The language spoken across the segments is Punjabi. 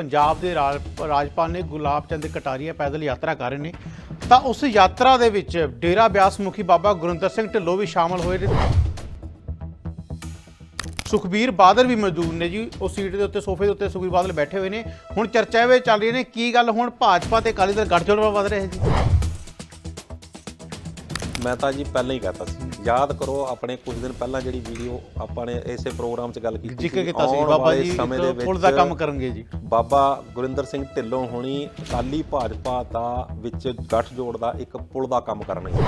ਪੰਜਾਬ ਦੇ ਰਾਜ- ਰਾਜਪਾਲ ਨੇ ਗੁਲਾਬ ਚੰਦ ਕਟਾਰੀਆ ਪੈਦਲ ਯਾਤਰਾ ਕਰ ਰਹੇ ਨੇ। ਤਾਂ ਉਸ ਯਾਤਰਾ ਦੇ ਵਿੱਚ ਡੇਰਾ ਬਿਆਸ ਮੁਖੀ ਬਾਬਾ ਗੁਰਿੰਦਰ ਸਿੰਘ ਢਿੱਲੋਂ ਵੀ ਸ਼ਾਮਲ ਹੋਏ ਨੇ। ਸੁਖਬੀਰ ਬਾਦਲ ਵੀ ਮੌਜੂਦ ਨੇ ਜੀ। ਉਹ ਸੀਟ ਦੇ ਉੱਤੇ, ਸੋਫੇ ਦੇ ਉੱਤੇ ਸੁਖਬੀਰ ਬਾਦਲ ਬੈਠੇ ਹੋਏ ਨੇ। ਹੁਣ ਚਰਚਾ ਇਹ ਚੱਲ ਰਹੀ ਨੇ, ਕੀ ਗੱਲ ਹੁਣ ਭਾਜਪਾ ਤੇ ਅਕਾਲੀ ਦਲ ਗੱਠਜੋੜ ਵੱਧ ਰਹੇ ਜੀ? ਮੈਂ ਤਾਂ ਜੀ ਪਹਿਲਾਂ ਹੀ ਕਹਤਾ ਸੀ। ਯਾਦ ਕਰੋ ਆਪਣੇ ਕੁਝ ਦਿਨ ਪਹਿਲਾਂ ਜਿਹੜੀ ਵੀਡੀਓ ਆਪਾਂ ਨੇ ਇਸੇ ਪ੍ਰੋਗਰਾਮ 'ਚ ਗੱਲ ਕੀਤੀ ਜ਼ਿਕਰ ਕੀਤਾ ਸੀ ਬਾਬਾ ਜੀ ਸਮੇਂ ਦੇ ਕੰਮ ਕਰਨਗੇ ਜੀ। ਬਾਬਾ ਗੁਰਿੰਦਰ ਸਿੰਘ ਢਿੱਲੋਂ ਹੋਣੀ ਅਕਾਲੀ ਭਾਜਪਾ ਦਾ ਵਿੱਚ ਗੱਠਜੋੜ ਦਾ ਇੱਕ ਪੁਲ ਦਾ ਕੰਮ ਕਰਨਗੇ।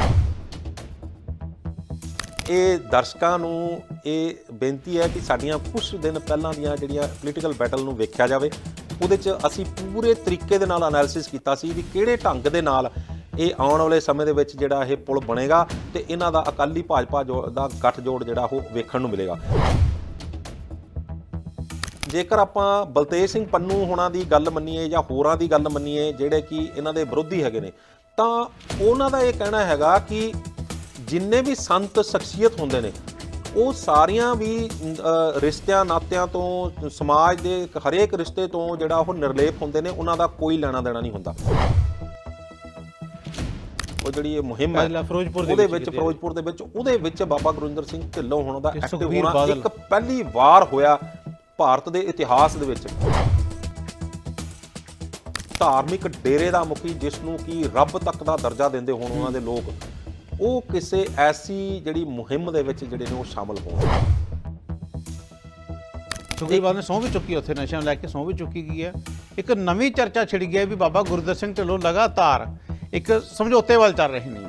ਇਹ ਦਰਸ਼ਕਾਂ ਨੂੰ ਇਹ ਬੇਨਤੀ ਹੈ ਕਿ ਸਾਡੀਆਂ ਕੁਝ ਦਿਨ ਪਹਿਲਾਂ ਦੀਆਂ ਜਿਹੜੀਆਂ ਪੋਲੀਟੀਕਲ ਬੈਟਲ ਨੂੰ ਵੇਖਿਆ ਜਾਵੇ ਉਹਦੇ 'ਚ ਅਸੀਂ ਪੂਰੇ ਤਰੀਕੇ ਦੇ ਨਾਲ ਐਨਾਲਿਸਿਸ ਕੀਤਾ ਸੀ ਵੀ ਕਿਹੜੇ ਢੰਗ ਦੇ ਨਾਲ ਇਹ ਆਉਣ ਵਾਲੇ ਸਮੇਂ ਦੇ ਵਿੱਚ ਜਿਹੜਾ ਇਹ ਪੁਲ ਬਣੇਗਾ ਤੇ ਇਹਨਾਂ ਦਾ ਅਕਾਲੀ ਭਾਜਪਾ ਜੋ- ਦਾ ਗੱਠਜੋੜ ਜਿਹੜਾ ਉਹ ਵੇਖਣ ਨੂੰ ਮਿਲੇਗਾ। ਜੇਕਰ ਆਪਾਂ ਬਲਤੇਜ ਸਿੰਘ ਪੰਨੂ ਹੋਣਾ ਦੀ ਗੱਲ ਮੰਨੀਏ ਜਾਂ ਹੋਰਾਂ ਦੀ ਗੱਲ ਮੰਨੀਏ ਜਿਹੜੇ ਕਿ ਇਹਨਾਂ ਦੇ ਵਿਰੋਧੀ ਹੈਗੇ ਨੇ, ਤਾਂ ਉਹਨਾਂ ਦਾ ਇਹ ਕਹਿਣਾ ਹੈਗਾ ਕਿ ਜਿੰਨੇ ਵੀ ਸੰਤ ਸ਼ਖਸੀਅਤ ਹੁੰਦੇ ਨੇ, ਉਹ ਸਾਰੀਆਂ ਵੀ ਰਿਸ਼ਤਿਆਂ ਨਾਤਿਆਂ ਤੋਂ, ਸਮਾਜ ਦੇ ਹਰੇਕ ਰਿਸ਼ਤੇ ਤੋਂ ਜਿਹੜਾ ਉਹ ਨਿਰਲੇਪ ਹੁੰਦੇ ਨੇ, ਉਹਨਾਂ ਦਾ ਕੋਈ ਲੈਣਾ ਦੇਣਾ ਨਹੀਂ ਹੁੰਦਾ। ਉਹ ਜਿਹੜੀ ਇਹ ਮੁਹਿੰਮ ਹੈ ਪਹਿਲਾਂ ਫਿਰੋਜ਼ਪੁਰ ਦੇ ਉਹਦੇ ਵਿੱਚ ਫਿਰੋਜ਼ਪੁਰ ਦੇ ਵਿੱਚ ਉਹਦੇ ਵਿੱਚ ਬਾਬਾ ਗੁਰਿੰਦਰ ਸਿੰਘ ਢਿੱਲੋਂ ਹੋਣਾ ਦਾ ਐਕਟਿਵ ਹੋਣਾ। ਇੱਕ ਪਹਿਲੀ ਵਾਰ ਹੋਇਆ ਭਾਰਤ ਦੇ ਇਤਿਹਾਸ ਦੇ ਵਿੱਚ। ਧਾਰਮਿਕ ਡੇਰੇ ਦਾ ਮੁਖੀ ਜਿਸ ਨੂੰ ਕੀ ਰੱਬ ਤੱਕ ਦਾ ਦਰਜਾ ਦਿੰਦੇ ਹੋਣ ਉਹਨਾਂ ਦੇ ਲੋਕ ਉਹ ਕਿਸੇ ਐਸੀ ਜਿਹੜੀ ਮੁਹਿੰਮ ਦੇ ਵਿੱਚ ਜਿਹੜੇ ਨੇ ਉਹ ਸ਼ਾਮਲ ਹੋਣ। ਬਾਦਲ ਨੇ ਸਹੁੰ ਵੀ ਚੁੱਕੀ ਉੱਥੇ ਨਸ਼ਿਆਂ ਲੈ ਕੇ ਸਹੁੰ ਵੀ ਚੁੱਕੀ ਗਈ ਹੈ। ਇੱਕ ਨਵੀਂ ਚਰਚਾ ਛਿੜ ਗਈ ਹੈ ਵੀ ਬਾਬਾ ਗੁਰਦਰ ਸਿੰਘ ਢਿੱਲੋਂ ਲਗਾਤਾਰ ਇੱਕ ਸਮਝੌਤੇ ਵੱਲ ਚੱਲ ਰਹੇ ਨੇ।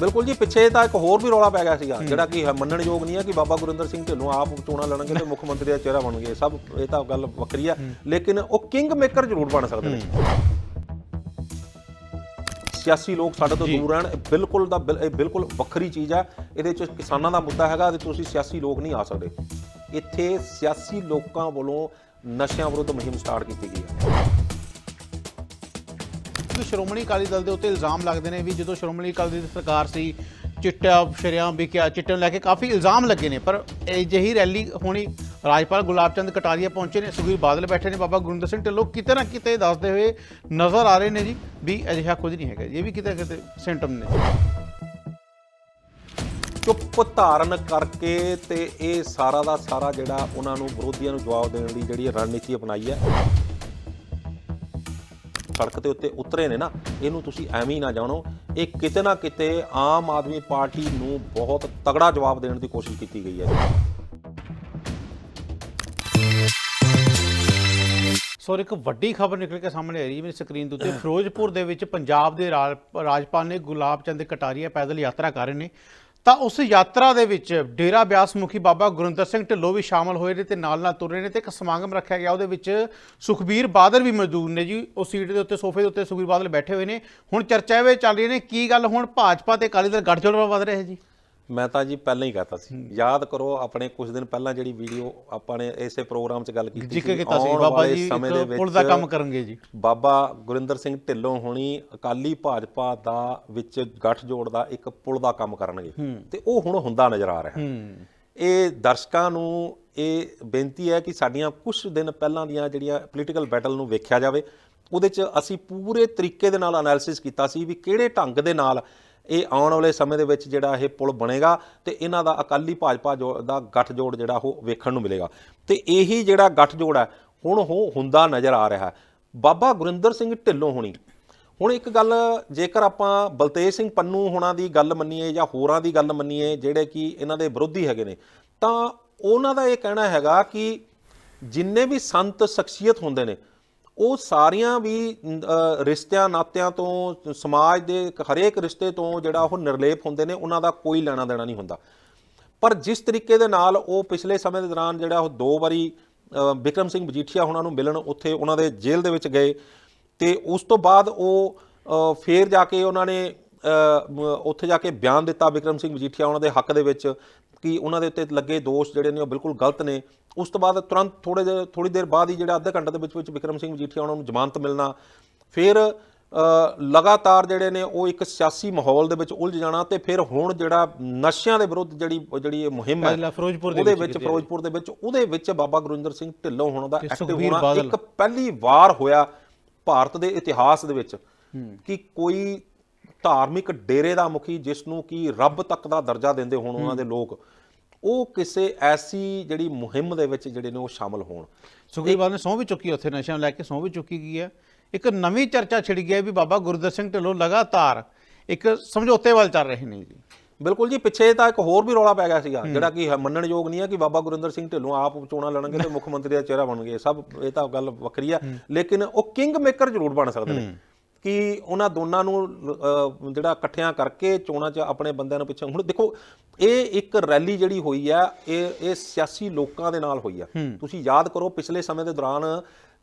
ਬਿਲਕੁਲ ਜੀ ਪਿੱਛੇ ਤਾਂ ਇੱਕ ਹੋਰ ਵੀ ਰੌਲਾ ਪੈ ਗਿਆ ਸੀਗਾ ਜਿਹੜਾ ਕਿ ਮੰਨਣਯੋਗ ਨਹੀਂ ਹੈ ਕਿ ਬਾਬਾ ਗੁਰਿੰਦਰ ਸਿੰਘ ਢਿੱਲੋਂ ਆਪ ਚੋਣਾਂ ਲੜਨਗੇ ਤੇ ਮੁੱਖ ਮੰਤਰੀ ਦਾ ਚਿਹਰਾ ਬਣਨਗੇ। ਸਭ ਇਹ ਤਾਂ ਗੱਲ ਵੱਖਰੀ ਹੈ। ਲੇਕਿਨ ਉਹ ਕਿੰਗ ਮੇਕਰ ਜ਼ਰੂਰ ਬਣ ਸਕਦੇ ਨੇ। ਸਿਆਸੀ ਲੋਕ ਸਾਡੇ ਤੋਂ ਦੂਰ ਰਹਿਣ ਇਹ ਬਿਲਕੁਲ ਦਾ ਇਹ ਬਿਲਕੁਲ ਵੱਖਰੀ ਚੀਜ਼ ਹੈ ਇਹਦੇ ਵਿੱਚ ਕਿਸਾਨਾਂ ਦਾ ਮੁੱਦਾ ਹੈਗਾ ਤੇ ਤੁਸੀਂ ਸਿਆਸੀ ਲੋਕ ਨਹੀਂ ਆ ਸਕਦੇ। ਇੱਥੇ ਸਿਆਸੀ ਲੋਕਾਂ ਵੱਲੋਂ ਨਸ਼ਿਆਂ ਵਿਰੁੱਧ ਮੁਹਿੰਮ ਸਟਾਰਟ ਕੀਤੀ ਗਈ ਹੈ। ਕਿ ਸ਼੍ਰੋਮਣੀ ਅਕਾਲੀ ਦਲ ਦੇ ਉੱਤੇ ਇਲਜ਼ਾਮ ਲੱਗਦੇ ਨੇ ਵੀ ਜਦੋਂ ਸ਼੍ਰੋਮਣੀ ਅਕਾਲੀ ਦਲ ਦੀ ਸਰਕਾਰ ਸੀ, ਚਿੱਟਾ, ਸ਼ਰਿਆਮ ਵਿਕਿਆ ਚਿੱਟੇ ਨੂੰ ਲੈ ਕੇ ਕਾਫੀ ਇਲਜ਼ਾਮ ਲੱਗੇ ਨੇ। ਪਰ ਅਜਿਹੀ ਰੈਲੀ ਹੋਣੀ, ਰਾਜਪਾਲ ਗੁਲਾਬ ਚੰਦ ਕਟਾਰੀਆ ਪਹੁੰਚੇ ਨੇ, ਸੁਖਬੀਰ ਬਾਦਲ ਬੈਠੇ ਨੇ, ਬਾਬਾ ਗੁਰਿੰਦਰ ਸਿੰਘ ਢਿੱਲੋਂ ਕਿਤੇ ਨਾ ਕਿਤੇ ਦੱਸਦੇ ਹੋਏ ਨਜ਼ਰ ਆ ਰਹੇ ਨੇ ਜੀ ਵੀ ਅਜਿਹਾ ਕੁਝ ਨਹੀਂ ਹੈਗਾ। ਇਹ ਵੀ ਕਿਤੇ ਨਾ ਕਿਤੇ ਸਿੰਟਮ ਨੇ। ਚੁੱਪ ਧਾਰਨ ਕਰਕੇ ਤੇ ਇਹ ਸਾਰਾ ਦਾ ਸਾਰਾ ਜਿਹੜਾ ਉਹਨਾਂ ਨੂੰ ਵਿਰੋਧੀਆਂ ਨੂੰ ਜਵਾਬ ਦੇਣ ਦੀ ਜਿਹੜੀ ਰਣਨੀਤੀ ਅਪਣਾਈ ਹੈ ਸੜਕ ਦੇ ਉੱਤੇ ਉਤਰੇ ਨੇ ਨਾ, ਇਹਨੂੰ ਤੁਸੀਂ ਐਵੇਂ ਹੀ ਨਾ ਜਾਣੋ। ਇਹ ਕਿਤੇ ਨਾ ਕਿਤੇ ਆਮ ਆਦਮੀ ਪਾਰਟੀ ਨੂੰ ਬਹੁਤ ਤਗੜਾ ਜਵਾਬ ਦੇਣ ਦੀ ਕੋਸ਼ਿਸ਼ ਕੀਤੀ ਗਈ ਹੈ ਸੋ ਇੱਕ ਵੱਡੀ ਖਬਰ ਨਿਕਲ ਕੇ ਸਾਹਮਣੇ ਆ ਰਹੀ ਹੈ ਮੇਰੀ ਸਕਰੀਨ ਦੇ ਉੱਤੇ। ਫਿਰੋਜ਼ਪੁਰ ਦੇ ਵਿੱਚ ਪੰਜਾਬ ਦੇ ਰਾਜ- ਰਾਜਪਾਲ ਨੇ ਗੁਲਾਬ ਚੰਦ ਕਟਾਰੀਆ ਪੈਦਲ ਯਾਤਰਾ ਕਰ ਰਹੇ ਨੇ। ਤਾਂ ਉਸ ਯਾਤਰਾ ਦੇ ਵਿੱਚ ਡੇਰਾ ਬਿਆਸ ਮੁਖੀ ਬਾਬਾ ਗੁਰਿੰਦਰ ਸਿੰਘ ਢਿੱਲੋਂ ਵੀ ਸ਼ਾਮਲ ਹੋਏ ਨੇ ਤੇ ਨਾਲ ਨਾਲ ਤੁਰ ਰਹੇ ਨੇ ਤੇ ਇੱਕ ਸਮਾਗਮ ਰੱਖਿਆ ਗਿਆ। ਉਹਦੇ ਵਿੱਚ ਸੁਖਬੀਰ ਬਾਦਲ ਵੀ ਮੌਜੂਦ ਨੇ ਜੀ। ਉਹ ਸੀਟ ਦੇ ਉੱਤੇ, ਸੋਫੇ ਦੇ ਉੱਤੇ ਸੁਖਬੀਰ ਬਾਦਲ ਬੈਠੇ ਹੋਏ ਨੇ। ਹੁਣ ਚਰਚਾ ਇਹ ਚੱਲ ਰਹੀ ਨੇ, ਕੀ ਗੱਲ ਹੁਣ ਭਾਜਪਾ ਤੇ ਅਕਾਲੀ ਦਲ ਗੱਠਜੋੜ ਵੱਧ ਰਹੇ ਜੀ? ਮੈਂ ਤਾਂ ਜੀ ਪਹਿਲਾਂ ਹੀ ਕਹਤਾ ਸੀ। ਯਾਦ ਕਰੋ ਆਪਣੇ ਕੁਝ ਦਿਨ ਪਹਿਲਾਂ ਜਿਹੜੀ ਵੀਡੀਓ ਆਪਾਂ ਨੇ ਇਸੇ ਪ੍ਰੋਗਰਾਮ 'ਚ ਗੱਲ ਕੀਤੀ ਜ਼ਿਕਰ ਕੀਤਾ ਸੀ। ਬਾਬਾ ਜੀ ਸਮੇਂ ਦੇ ਕੰਮ ਕਰਨਗੇ ਜੀ। ਬਾਬਾ ਗੁਰਿੰਦਰ ਸਿੰਘ ਢਿੱਲੋਂ ਹੋਣੀ ਅਕਾਲੀ ਭਾਜਪਾ ਦਾ ਵਿੱਚ ਗੱਠਜੋੜ ਦਾ ਇੱਕ ਪੁਲ ਦਾ ਕੰਮ ਕਰਨਗੇ। ਤੇ ਉਹ ਹੁਣ ਹੁੰਦਾ ਨਜ਼ਰ ਆ ਰਿਹਾ। ਇਹ ਦਰਸ਼ਕਾਂ ਨੂੰ ਇਹ ਬੇਨਤੀ ਹੈ ਕਿ ਸਾਡੀਆਂ ਕੁਝ ਦਿਨ ਪਹਿਲਾਂ ਦੀਆਂ ਜਿਹੜੀਆਂ ਪੋਲੀਟੀਕਲ ਬੈਟਲ ਨੂੰ ਵੇਖਿਆ ਜਾਵੇ ਉਹਦੇ 'ਚ ਅਸੀਂ ਪੂਰੇ ਤਰੀਕੇ ਦੇ ਨਾਲ ਐਨਾਲਿਸਿਸ ਕੀਤਾ ਸੀ ਵੀ ਕਿਹੜੇ ਢੰਗ ਦੇ ਨਾਲ ਇਹ ਆਉਣ ਵਾਲੇ ਸਮੇਂ ਦੇ ਵਿੱਚ ਜਿਹੜਾ ਇਹ ਪੁਲ ਬਣੇਗਾ ਤੇ ਇਹਨਾਂ ਦਾ ਅਕਾਲੀ ਭਾਜਪਾ ਜੋ ਦਾ ਗੱਠਜੋੜ ਜਿਹੜਾ ਉਹ ਵੇਖਣ ਨੂੰ ਮਿਲੇਗਾ। ਤੇ ਇਹੀ ਜਿਹੜਾ ਗੱਠਜੋੜ ਹੈ, ਹੁਣ ਉਹ ਹੁੰਦਾ ਨਜ਼ਰ ਆ ਰਿਹਾ ਬਾਬਾ ਗੁਰਿੰਦਰ ਸਿੰਘ ਢਿੱਲੋਂ ਹੋਣੀ। ਹੁਣ ਇੱਕ ਗੱਲ ਜੇਕਰ ਆਪਾਂ ਬਲਤੇਜ ਸਿੰਘ ਪੰਨੂ ਹੋਣਾ ਦੀ ਗੱਲ ਮੰਨੀਏ ਜਾਂ ਹੋਰਾਂ ਦੀ ਗੱਲ ਮੰਨੀਏ ਜਿਹੜੇ ਕਿ ਇਹਨਾਂ ਦੇ ਵਿਰੋਧੀ ਹੈਗੇ ਨੇ, ਤਾਂ ਉਹਨਾਂ ਦਾ ਇਹ ਕਹਿਣਾ ਹੈਗਾ ਕਿ ਜਿੰਨੇ ਵੀ ਸੰਤ ਸ਼ਖਸੀਅਤ ਹੁੰਦੇ ਨੇ ਉਹ ਸਾਰੀਆਂ ਵੀ ਰਿਸ਼ਤਿਆਂ ਨਾਤਿਆਂ ਤੋਂ ਸਮਾਜ ਦੇ ਹਰੇਕ ਰਿਸ਼ਤੇ ਤੋਂ ਜਿਹੜਾ ਉਹ ਨਿਰਲੇਪ ਹੁੰਦੇ ਨੇ ਉਹਨਾਂ ਦਾ ਕੋਈ ਲੈਣਾ ਦੇਣਾ ਨਹੀਂ ਹੁੰਦਾ। ਪਰ ਜਿਸ ਤਰੀਕੇ ਦੇ ਨਾਲ ਉਹ ਪਿਛਲੇ ਸਮੇਂ ਦੇ ਦੌਰਾਨ ਜਿਹੜਾ ਉਹ ਦੋ ਵਾਰੀ ਅ, ਬਿਕਰਮ ਸਿੰਘ ਮਜੀਠੀਆ ਉਹਨਾਂ ਨੂੰ ਮਿਲਣ ਉੱਥੇ ਉਹਨਾਂ ਦੇ ਜੇਲ੍ਹ ਦੇ ਵਿੱਚ ਗਏ ਤੇ ਉਸ ਤੋਂ ਬਾਅਦ ਉਹ ਅ, ਫੇਰ ਜਾ ਕੇ ਉਹਨਾਂ ਨੇ ਉੱਥੇ ਜਾ ਕੇ ਬਿਆਨ ਦਿੱਤਾ ਬਿਕਰਮ ਸਿੰਘ ਮਜੀਠੀਆ ਉਹਨਾਂ ਦੇ ਹੱਕ ਦੇ ਵਿੱਚ ਕਿ ਉਹਨਾਂ ਦੇ ਉੱਤੇ ਲੱਗੇ ਦੋਸ਼ ਜਿਹੜੇ ਨੇ ਉਹ ਬਿਲਕੁਲ ਗਲਤ ਨੇ। ਉਸ ਤੋਂ ਬਾਅਦ ਤੁਰੰਤ ਥੋੜੇ ਥੋੜੀ ਦੇਰ ਬਾਅਦ ਹੀ ਜਿਹੜਾ ਅੱਧੇ ਘੰਟੇ ਦੇ ਵਿੱਚ ਵਿੱਚ ਬਿਕਰਮ ਸਿੰਘ ਮਜੀਠੀਆ ਉਹਨਾਂ ਨੂੰ ਜ਼ਮਾਨਤ ਮਿਲਣਾ। ਫਿਰ ਲਗਾਤਾਰ ਜਿਹੜੇ ਨੇ ਉਹ ਇੱਕ ਸਿਆਸੀ ਮਾਹੌਲ ਦੇ ਵਿੱਚ ਉਲਝ ਜਾਣਾ ਤੇ ਫਿਰ ਹੁਣ ਜਿਹੜਾ ਨਸ਼ਿਆਂ ਦੇ ਵਿਰੁੱਧ ਜਿਹੜੀ ਜਿਹੜੀ ਇਹ ਮੁਹਿੰਮ ਹੈ ਉਹਦੇ ਵਿੱਚ ਫਿਰੋਜ਼ਪੁਰ ਦੇ ਵਿੱਚ ਉਹਦੇ ਵਿੱਚ ਬਾਬਾ ਗੁਰਿੰਦਰ ਸਿੰਘ ਢਿੱਲੋਂ ਹੋਣ ਦਾ ਐਕਟਿਵ ਹੋਣਾ। ਇੱਕ ਪਹਿਲੀ ਵਾਰ ਹੋਇਆ ਭਾਰਤ ਦੇ ਇਤਿਹਾਸ ਦੇ ਵਿੱਚ ਕਿ ਕੋਈ ਧਾਰਮਿਕ ਡੇਰੇ ਦਾ ਮੁਖੀ ਜਿਸ ਨੂੰ ਕਿ ਰੱਬ ਤੱਕ ਦਾ ਦਰਜਾ ਦਿੰਦੇ ਹੋਣ ਉਹਨਾਂ ਦੇ ਲੋਕ ਉਹ ਕਿਸੇ ਐਸੀ ਜਿਹੜੀ ਮੁਹਿੰਮ ਦੇ ਵਿੱਚ ਜਿਹੜੇ ਨੇ ਉਹ ਸ਼ਾਮਲ ਹੋਣ। ਸੁਖਬੀਰ ਬਾਦਲ ਨੇ ਸਹੁੰ ਵੀ ਚੁੱਕੀ ਉੱਥੇ ਨਸ਼ਿਆਂ ਨੂੰ ਲੈ ਕੇ ਸਹੁੰ ਵੀ ਚੁੱਕੀ ਗਈ ਹੈ ਇੱਕ ਨਵੀਂ ਚਰਚਾ ਛਿੜ ਗਈ ਹੈ ਵੀ ਬਾਬਾ ਗੁਰਦਰ ਸਿੰਘ ਢਿੱਲੋਂ ਲਗਾਤਾਰ ਇੱਕ ਸਮਝੌਤੇ ਵੱਲ ਚੱਲ ਰਹੇ ਨੇ ਜੀ। ਬਿਲਕੁਲ ਜੀ ਪਿੱਛੇ ਤਾਂ ਇੱਕ ਹੋਰ ਵੀ ਰੌਲਾ ਪੈ ਗਿਆ ਸੀਗਾ ਜਿਹੜਾ ਕਿ ਮੰਨਣਯੋਗ ਨਹੀਂ ਹੈ ਕਿ ਬਾਬਾ ਗੁਰਿੰਦਰ ਸਿੰਘ ਢਿੱਲੋਂ ਆਪ ਚੋਣਾਂ ਲੜਨਗੇ ਤੇ ਮੁੱਖ ਮੰਤਰੀ ਦਾ ਚਿਹਰਾ ਬਣਨਗੇ ਸਭ ਇਹ ਤਾਂ ਗੱਲ ਵੱਖਰੀ ਆ। ਲੇਕਿਨ ਉਹ ਕਿੰਗ ਮੇਕਰ ਜ਼ਰੂਰ ਬਣ ਸਕਦੇ ਨੇ। ਕਿ ਉਹਨਾਂ ਦੋਨਾਂ ਨੂੰ ਜਿਹੜਾ ਇਕੱਠਿਆਂ ਕਰਕੇ ਚੋਣਾਂ 'ਚ ਆਪਣੇ ਬੰਦਿਆਂ ਨੂੰ ਪਿੱਛੇ ਹੁਣ ਦੇਖੋ ਇਹ ਇੱਕ ਰੈਲੀ ਜਿਹੜੀ ਹੋਈ ਆ ਇਹ ਇਹ ਸਿਆਸੀ ਲੋਕਾਂ ਦੇ ਨਾਲ ਹੋਈ ਆ। ਤੁਸੀਂ ਯਾਦ ਕਰੋ ਪਿਛਲੇ ਸਮੇਂ ਦੇ ਦੌਰਾਨ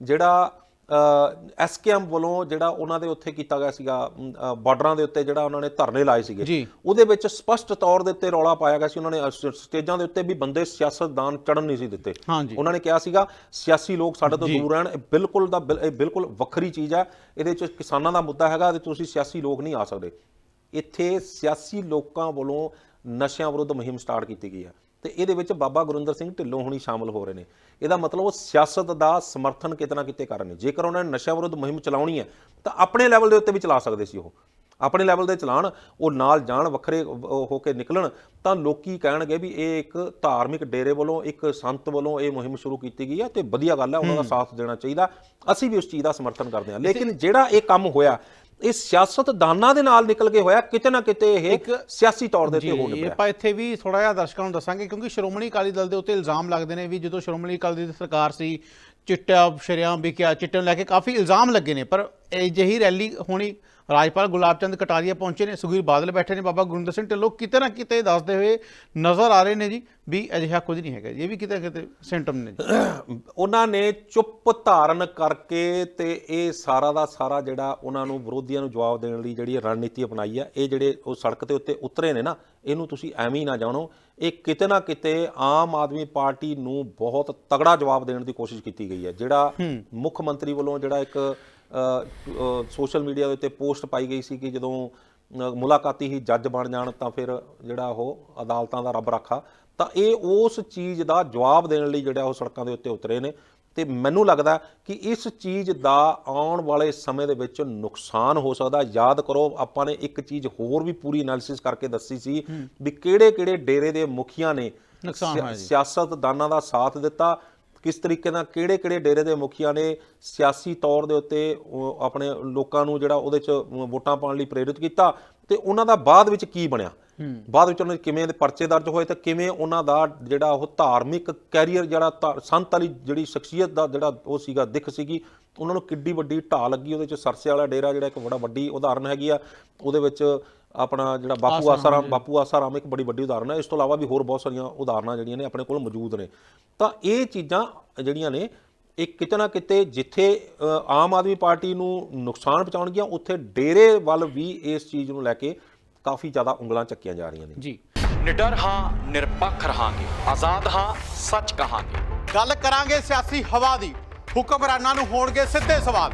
ਜਿਹੜਾ ਐਸਕੇਐਮ ਵੱਲੋਂ ਜਿਹੜਾ ਉਹਨਾਂ ਦੇ ਉੱਥੇ ਕੀਤਾ ਗਿਆ ਸੀਗਾ ਬਾਰਡਰਾਂ ਦੇ ਉੱਤੇ ਜਿਹੜਾ ਉਹਨਾਂ ਨੇ ਧਰਨੇ ਲਾਏ ਸੀਗੇ। ਉਹਦੇ ਵਿੱਚ ਸਪਸ਼ਟ ਤੌਰ ਦੇ ਉੱਤੇ ਰੌਲਾ ਪਾਇਆ ਗਿਆ ਸੀ। ਉਹਨਾਂ ਨੇ ਸਟੇਜਾਂ ਦੇ ਉੱਤੇ ਵੀ ਬੰਦੇ ਸਿਆਸਤਦਾਨ ਚੜਨ ਨਹੀਂ ਸੀ ਦਿੱਤੇ। ਉਹਨਾਂ ਨੇ ਕਿਹਾ ਸੀਗਾ ਸਿਆਸੀ ਲੋਕ ਸਾਡੇ ਤੋਂ ਦੂਰ ਰਹਿਣ। ਇਹ ਬਿਲਕੁਲ ਦਾ ਇਹ ਬਿਲਕੁਲ ਵੱਖਰੀ ਚੀਜ਼ ਹੈ ਇਹਦੇ ਵਿੱਚ ਕਿਸਾਨਾਂ ਦਾ ਮੁੱਦਾ ਹੈਗਾ ਤੇ ਤੁਸੀਂ ਸਿਆਸੀ ਲੋਕ ਨਹੀਂ ਆ ਸਕਦੇ। ਇੱਥੇ ਸਿਆਸੀ ਲੋਕਾਂ ਵੱਲੋਂ ਨਸ਼ਿਆਂ ਵਿਰੁੱਧ ਮੁਹਿੰਮ ਸਟਾਰਟ ਕੀਤੀ ਗਈ ਹੈ। ਤੇ ਇਹਦੇ ਵਿੱਚ ਬਾਬਾ ਗੁਰਿੰਦਰ ਸਿੰਘ ਢਿੱਲੋਂ ਹੁਣੀ ਸ਼ਾਮਲ ਹੋ ਰਹੇ ਨੇ। ਇਹਦਾ ਮਤਲਬ ਉਹ ਸਿਆਸਤ ਦਾ ਸਮਰਥਨ ਕਿਤੇ ਨਾ ਕਿਤੇ ਕਰ ਰਹੇ ਨੇ। ਜੇਕਰ ਉਹਨਾਂ ਨੇ ਨਸ਼ਿਆਂ ਵਿਰੁੱਧ ਮੁਹਿੰਮ ਚਲਾਉਣੀ ਹੈ ਤਾਂ ਆਪਣੇ ਲੈਵਲ ਦੇ ਉੱਤੇ ਵੀ ਚਲਾ ਸਕਦੇ ਸੀ ਉਹ। ਆਪਣੇ ਲੈਵਲ ਦੇ ਚਲਾਣ ਉਹ ਨਾਲ ਜਾਣ ਵੱਖਰੇ ਹੋ ਕੇ ਨਿਕਲਣ ਤਾਂ ਲੋਕੀ ਕਹਿਣਗੇ ਵੀ ਇਹ ਇੱਕ ਧਾਰਮਿਕ ਡੇਰੇ ਵੱਲੋਂ ਇੱਕ ਸੰਤ ਵੱਲੋਂ ਇਹ ਮੁਹਿੰਮ ਸ਼ੁਰੂ ਕੀਤੀ ਗਈ ਹੈ ਤੇ ਵਧੀਆ ਗੱਲ ਹੈ ਉਹਨਾਂ ਦਾ ਸਾਥ ਦੇਣਾ ਚਾਹੀਦਾ। ਅਸੀਂ ਵੀ ਉਸ ਚੀਜ਼ ਦਾ ਸਮਰਥਨ ਕਰਦੇ ਹਾਂ। ਲੇਕਿਨ ਜਿਹੜਾ ਇਹ ਕੰਮ ਹੋਇਆ ਇਹ ਸਿਆਸਤਦਾਨਾਂ ਦੇ ਨਾਲ ਨਿਕਲ ਕੇ ਹੋਇਆ ਕਿਤੇ ਨਾ ਕਿਤੇ ਇਹ ਸਿਆਸੀ ਤੌਰ ਦੇ ਉੱਤੇ ਹੋ ਨਿਬੜਿਆ ਆਪਾਂ ਇੱਥੇ ਵੀ ਥੋੜਾ ਜਿਹਾ ਦਰਸ਼ਕਾਂ ਨੂੰ ਦੱਸਾਂਗੇ ਕਿਉਂਕਿ ਸ਼੍ਰੋਮਣੀ ਅਕਾਲੀ ਦਲ ਦੇ ਉੱਤੇ ਇਲਜ਼ਾਮ ਲੱਗਦੇ ਨੇ ਵੀ ਜਦੋਂ ਸ਼੍ਰੋਮਣੀ ਅਕਾਲੀ ਦੀ ਸਰਕਾਰ ਸੀ ਚਿੱਟਾ ਸ਼ਰਿਆਮ ਵਿਕਿਆ ਚਿੱਟੇ ਨੂੰ ਲੈ ਕੇ ਕਾਫੀ ਇਲਜ਼ਾਮ ਲੱਗੇ ਨੇ ਪਰ ਇਹ ਜਿਹੀ ਰੈਲੀ ਹੋਣੀ ਰਾਜਪਾਲ ਗੁਲਾਬ ਚੰਦ ਕਟਾਰੀਆ ਪਹੁੰਚੇ ਨੇ ਸੁਖਬੀਰ ਬਾਦਲ ਬੈਠੇ ਨੇ ਬਾਬਾ ਗੁਰਿੰਦਰ ਸਿੰਘ ਢਿੱਲੋਂ ਕਿਤੇ ਨਾ ਕਿਤੇ ਦੱਸਦੇ ਹੋਏ ਨਜ਼ਰ ਆ ਰਹੇ ਨੇ ਜੀ ਵੀ ਅਜਿਹਾ ਕੁਝ ਨਹੀਂ ਹੈਗਾ ਇਹ ਵੀ ਕਿਤੇ ਕਿਤੇ ਸਿੰਟਮ ਨੇ ਉਹਨਾਂ ਨੇ ਚੁੱਪ ਧਾਰਨ ਕਰਕੇ ਤੇ ਇਹ ਸਾਰਾ ਦਾ ਸਾਰਾ ਜਿਹੜਾ ਉਹਨਾਂ ਨੂੰ ਵਿਰੋਧੀਆਂ ਨੂੰ ਜਵਾਬ ਦੇਣ ਲਈ ਜਿਹੜੀ ਰਣਨੀਤੀ ਅਪਣਾਈ ਹੈ ਇਹ ਜਿਹੜੇ ਉਹ ਸੜਕ ਦੇ ਉੱਤੇ ਉਤਰੇ ਨੇ ਨਾ ਇਹਨੂੰ ਤੁਸੀਂ ਐਵੇਂ ਹੀ ਨਾ ਜਾਣੋ। ਇਹ ਕਿਤੇ ਨਾ ਕਿਤੇ ਆਮ ਆਦਮੀ ਪਾਰਟੀ ਨੂੰ ਬਹੁਤ ਤਗੜਾ ਜਵਾਬ ਦੇਣ ਦੀ ਕੋਸ਼ਿਸ਼ ਕੀਤੀ ਗਈ ਹੈ ਜਿਹੜਾ ਮੁੱਖ ਮੰਤਰੀ ਵੱਲੋਂ ਜਿਹੜਾ ਇੱਕ ਸੋਸ਼ਲ ਮੀਡੀਆ ਦੇ ਉੱਤੇ ਪੋਸਟ ਪਾਈ ਗਈ ਸੀ ਕਿ ਜਦੋਂ ਮੁਲਾਕਾਤੀ ਹੀ ਜੱਜ ਬਣ ਜਾਣ ਤਾਂ ਫਿਰ ਜਿਹੜਾ ਉਹ ਅਦਾਲਤਾਂ ਦਾ ਰੱਬ ਰਾਖਾ। ਤਾਂ ਇਹ ਉਸ ਚੀਜ਼ ਦਾ ਜਵਾਬ ਦੇਣ ਲਈ ਜਿਹੜਾ ਉਹ ਸੜਕਾਂ ਦੇ ਉੱਤੇ ਉਤਰੇ ਨੇ। ਤੇ ਮੈਨੂੰ ਲੱਗਦਾ ਕਿ ਇਸ ਚੀਜ਼ ਦਾ ਆਉਣ ਵਾਲੇ ਸਮੇਂ ਦੇ ਵਿੱਚ ਨੁਕਸਾਨ ਹੋ ਸਕਦਾ। ਯਾਦ ਕਰੋ ਆਪਾਂ ਨੇ ਇੱਕ ਚੀਜ਼ ਹੋਰ ਵੀ ਪੂਰੀ ਐਨਾਲਿਸਿਸ ਕਰਕੇ ਦੱਸੀ ਸੀ ਵੀ ਕਿਹੜੇ-ਕਿਹੜੇ ਡੇਰੇ ਦੇ ਮੁਖੀਆਂ ਨੇ ਨੁਕਸਾਨ ਹੋਇਆ। ਸਿਆਸਤਦਾਨਾਂ ਦਾ ਸਾਥ ਦਿੱਤਾ। ਕਿਸ ਤਰੀਕੇ ਨਾਲ ਕਿਹੜੇ-ਕਿਹੜੇ ਡੇਰੇ ਦੇ ਮੁਖੀਆਂ ਨੇ ਸਿਆਸੀ ਤੌਰ ਦੇ ਉੱਤੇ ਆਪਣੇ ਲੋਕਾਂ ਨੂੰ ਜਿਹੜਾ ਉਹਦੇ ਚ ਵੋਟਾਂ ਪਾਉਣ ਲਈ ਪ੍ਰੇਰਿਤ ਕੀਤਾ ਤੇ ਉਹਨਾਂ ਦਾ ਬਾਅਦ ਵਿੱਚ ਕੀ ਬਣਿਆ? ਬਾਅਦ ਵਿੱਚ ਉਹਨਾਂ ਦੇ ਕਿਵੇਂ ਦੇ ਪਰਚੇ ਦਰਜ ਹੋਏ ਤੇ ਕਿਵੇਂ ਉਹਨਾਂ ਦਾ ਜਿਹੜਾ ਉਹ ਧਾਰਮਿਕ ਕੈਰੀਅਰ ਜਿਹੜਾ ਸੰਤ ਵਾਲੀ ਜਿਹੜੀ ਸ਼ਖਸੀਅਤ ਦਾ ਜਿਹੜਾ ਉਹ ਸੀਗਾ ਦਿੱਖ ਸੀਗੀ ਉਹਨਾਂ ਨੂੰ ਕਿੱਡੀ ਵੱਡੀ ਢਾਹ ਲੱਗੀ ਉਹਦੇ ਚ ਸਰਸੇ ਵਾਲਾ ਡੇਰਾ ਜਿਹੜਾ ਇੱਕ ਬੜਾ ਵੱਡੀ ਉਦਾਹਰਨ ਹੈਗੀ ਆ ਉਹਦੇ ਵਿੱਚ ਆਪਣਾ ਜਿਹੜਾ ਬਾਪੂ ਆਸਾਰਾਮ ਬਾਪੂ ਆਸਾਰਾਮ ਇੱਕ ਬੜੀ ਵੱਡੀ ਉਦਾਹਰਨ ਹੈ। ਇਸ ਤੋਂ ਇਲਾਵਾ ਵੀ ਹੋਰ ਬਹੁਤ ਸਾਰੀਆਂ ਉਦਾਹਰਨਾਂ ਜਿਹੜੀਆਂ ਨੇ ਆਪਣੇ ਕੋਲ ਮੌਜੂਦ ਨੇ। ਤਾਂ ਇਹ ਚੀਜ਼ਾਂ ਜਿਹੜੀਆਂ ਨੇ ਇਹ ਕਿਤੇ ਨਾ ਕਿਤੇ ਜਿੱਥੇ ਆਮ ਆਦਮੀ ਪਾਰਟੀ ਨੂੰ ਨੁਕਸਾਨ ਪਹੁੰਚਾਉਣਗੀਆਂ ਉੱਥੇ ਡੇਰੇ ਵੱਲ ਵੀ ਇਸ ਚੀਜ਼ ਨੂੰ ਲੈ ਕੇ ਕਾਫੀ ਜ਼ਿਆਦਾ ਉਂਗਲਾਂ ਚੱਕੀਆਂ ਜਾ ਰਹੀਆਂ ਨੇ। ਜੀ। ਨਿਡਰ ਹਾਂ ਨਿਰਪੱਖ ਰਹਾਂਗੇ। ਆਜ਼ਾਦ ਹਾਂ ਸੱਚ ਕਹਾਂਗੇ। ਗੱਲ ਕਰਾਂਗੇ ਸਿਆਸੀ ਹਵਾ ਦੀ। ਹੁਕਮਰਾਨਾਂ ਨੂੰ ਹੋਣਗੇ ਸਿੱਧੇ ਸਵਾਲ।